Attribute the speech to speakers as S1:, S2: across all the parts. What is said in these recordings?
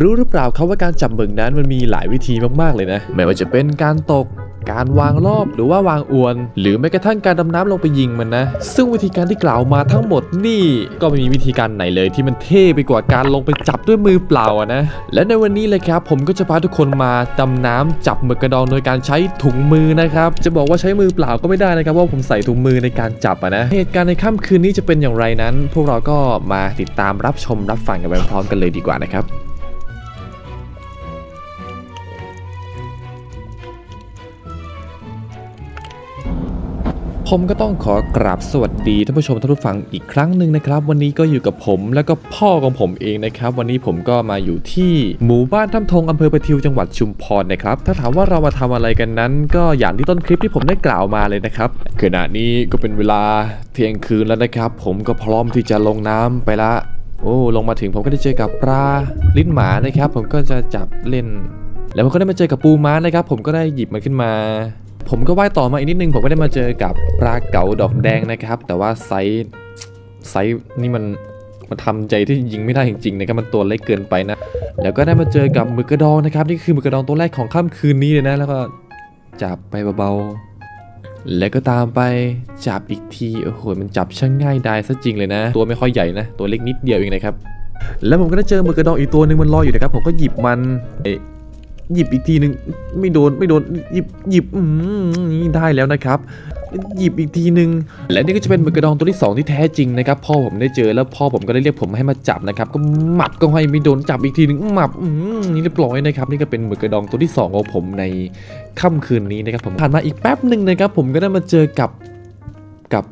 S1: รู้หรือเปล่าครับว่าการจับหมึกนั้นมันมีหลายวิธีมากๆเลยนะ ไม่ว่าจะเป็นการตกการวางรอบหรือว่าวางอวน หรือแม้กระทั่งการดำน้ำลงไปยิงมันนะ ซึ่งวิธีการที่กล่าวมาทั้งหมดนี่ก็ไม่มีวิธีการไหนเลยที่มันเท่ไปกว่าการลงไปจับด้วยมือเปล่าอะนะ และในวันนี้เลยครับ ผมก็จะพาทุกคนมาดำน้ำจับหมึกกระดองโดยการใช้ถุงมือนะครับ จะบอกว่าใช้มือเปล่าก็ไม่ได้นะครับว่าผมใส่ถุงมือในการจับอะนะ เหตุการณ์ในค่ำคืนนี้จะเป็นอย่างไรนั้น พวกเราก็มาติดตามรับชมรับฟังกันไปพร้อมกันเลยดีกว่านะครับ ผมก็ต้องขอกราบสวัสดีท่านผู้ชมท่านผู้ฟังอีกครั้งหนึ่งนะครับ วันนี้ก็อยู่กับผมแล้วก็พ่อของผมเองนะครับ วันนี้ผมก็มาอยู่ที่หมู่บ้านถ้ำทงอำเภอประทิวจังหวัดชุมพรนะครับ ถ้าถามว่าเรามาทำอะไรกันนั้น ก็อย่างที่ต้นคลิปที่ผมได้กล่าวมาเลยนะครับขณะนี้ก็เป็นเวลาเที่ยงคืนแล้วนะครับ ผมก็พร้อมที่จะลงน้ำไปละ โอ้ลงมาถึงผมก็ได้เจอกับปลาลิ้นหมานะครับ ผมก็จะจับเล่น แล้วผมก็ได้มาเจอกับปูม้านะครับ ผมก็ได้หยิบมันขึ้นมา ผมก็ว่ายต่อมาอีกนิดนึง ผมก็ได้มาเจอกับปลาเก๋าดอกแดงนะครับ แต่ว่าไซส์ไซส์นี่มันมันทำใจที่ยิงไม่ได้จริงๆนะครับมันตัวเล็กเกินไปนะ แล้วก็ได้มาเจอกับหมึกกระดองนะครับ นี่คือหมึกกระดองตัวแรกของค่ำคืนนี้เลยนะ แล้วก็จับไปเบาๆ แล้วก็ตามไปจับอีกทีโอ้โหมันจับช่างง่ายดายซะจริงเลยนะ ตัวไม่ค่อยใหญ่นะ ตัวเล็กนิดเดียวเองนะครับแล้วผมก็ได้เจอหมึกกระดองอีกตัวหนึ่งมันลอยอยู่นะครับผมก็หยิบมันเอ หยิบอีกทีหนึ่งไม่โดนไม่โดนหยิบหยิบอืมนี่ได้แล้วนะครับ หยิบอีกทีหนึ่งและนี่ก็จะเป็นหมึกกระดองตัวที่สองที่แท้จริงนะครับพ่อผมได้เจอแล้วพ่อผมก็ได้เรียกผมให้มาจับนะครับ ก็หมับก็ให้ไม่โดนจับอีกทีหนึ่งหมับอืมนี่เรียบร้อยนะครับ นี่ก็เป็นหมึกกระดองตัวที่สองของผมในค่ำคืนนี้นะครับผมผ่านมาอีกแป๊บหนึ่งนะครับ ผมก็ได้มาเจอกับกับ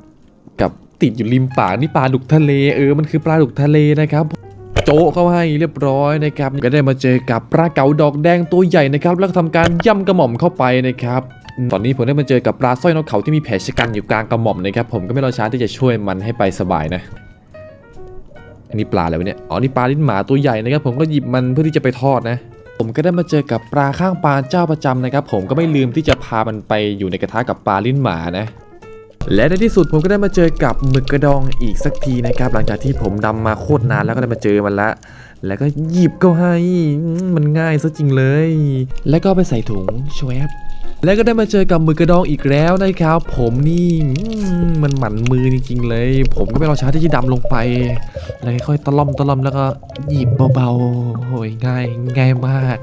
S1: กับติดอยู่ริมป่านี่ปลาดุกทะเลเออมันคือปลาดุกทะเลนะครับ จะเข้าให้เรียบร้อยนะครับก็ได้มาเจอกับปลาเก๋าดอกแดงตัวใหญ่นะครับแล้วก็ทำการย่ำกระหม่อมเข้าไปนะครับตอนนี้ผมได้มาเจอกับปลาสร้อยนกเขาที่มีแผลชะกันอยู่กลางกระหม่อมนะครับผมก็ไม่รอช้าที่จะช่วยมันให้ไปสบายนะอันนี้ปลาอะไรวะเนี่ยอ๋อนี่ปลาลิ้นหมาตัวใหญ่นะครับผมก็หยิบมันเพื่อที่จะไปทอดนะ ผมก็ได้มาเจอกับปลาข้างปลาเจ้าประจำนะครับผมก็ไม่ลืมที่จะพามันไปอยู่ในกระทะกับปลาลิ้นหมานะ และในที่สุดผมก็ได้มาเจอกับหมึกกระดองอีกสักทีนะครับ หลังจากที่ผมดำมาโคตรนานแล้วก็ได้มาเจอมันละแล้วก็หยิบก็ให้อืมมันง่ายซะจริงเลย แล้วก็เอาไปใส่ถุงชวบแล้วก็ได้มาเจอกับหมึกกระดองอีกแล้วนะครับ ผมนี่อืมมันหมันมือจริงๆเลย ผมก็ไม่รอช้าที่จะดำลงไป แล้วค่อยๆตะล่อมตะล่อมแล้วก็หยิบเบาๆโอ้ยง่ายง่ายมาก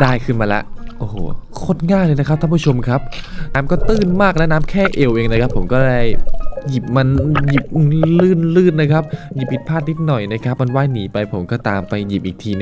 S1: ได้ขึ้นมาละโอ้โห โคตรง่ายเลยนะครับท่านผู้ชมครับ น้ำก็ตื้นมากและน้ำแค่เอวเองนะครับ ผมก็เลยหยิบมันหยิบลื่นลื่นนะครับ หยิบผิดพลาดนิดหน่อยนะครับ มันว่ายหนีไปผมก็ตามไปหยิบอีกที